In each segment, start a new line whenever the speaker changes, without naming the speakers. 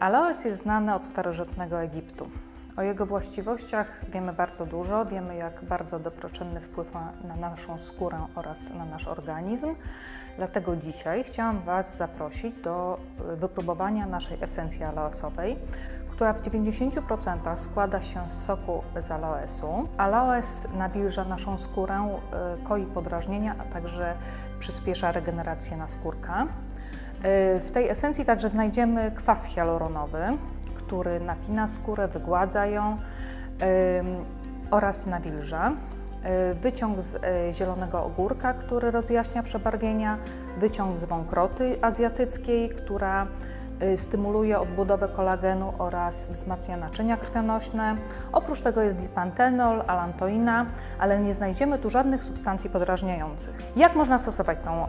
Aloes jest znany od starożytnego Egiptu. O jego właściwościach wiemy bardzo dużo, wiemy jak bardzo dobroczynny wpływ ma na naszą skórę oraz na nasz organizm. Dlatego dzisiaj chciałam Was zaprosić do y, wypróbowania naszej esencji aloesowej, która w 90% składa się z soku z aloesu. Aloes nawilża naszą skórę, y, koi podrażnienia, a także przyspiesza regenerację naskórka. Y, W tej esencji także znajdziemy kwas hialuronowy, który napina skórę, wygładza ją oraz nawilża. Y, Wyciąg z y, zielonego ogórka, który rozjaśnia przebarwienia, wyciąg z wąkroty azjatyckiej, która stymuluje odbudowę kolagenu oraz wzmacnia naczynia krwionośne. Oprócz tego jest dipantenol, alantoina, ale nie znajdziemy tu żadnych substancji podrażniających. Jak można stosować tą y,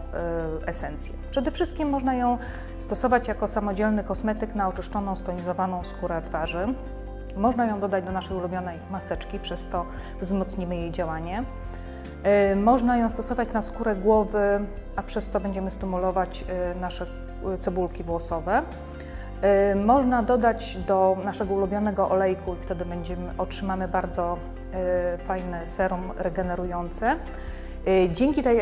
esencję? Przede wszystkim można ją stosować jako samodzielny kosmetyk na oczyszczoną, stonizowaną skórę twarzy. Można ją dodać do naszej ulubionej maseczki, przez to wzmocnimy jej działanie. Y, Można ją stosować na skórę głowy, a przez to będziemy stymulować y, nasze y, cebulki włosowe. Y, Można dodać do naszego ulubionego olejku i wtedy będziemy, otrzymamy bardzo fajne serum regenerujące. Dzięki tej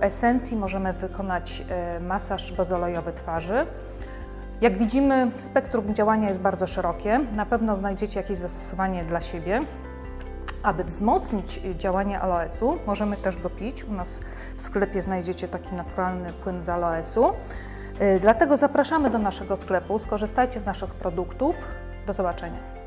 esencji możemy wykonać masaż bezolejowy twarzy. Jak widzimy, spektrum działania jest bardzo szerokie. Na pewno znajdziecie jakieś zastosowanie dla siebie. Aby wzmocnić działanie aloesu, możemy też go pić. U nas w sklepie znajdziecie taki naturalny płyn z aloesu. Y, Dlatego zapraszamy do naszego sklepu. Skorzystajcie z naszych produktów. Do zobaczenia.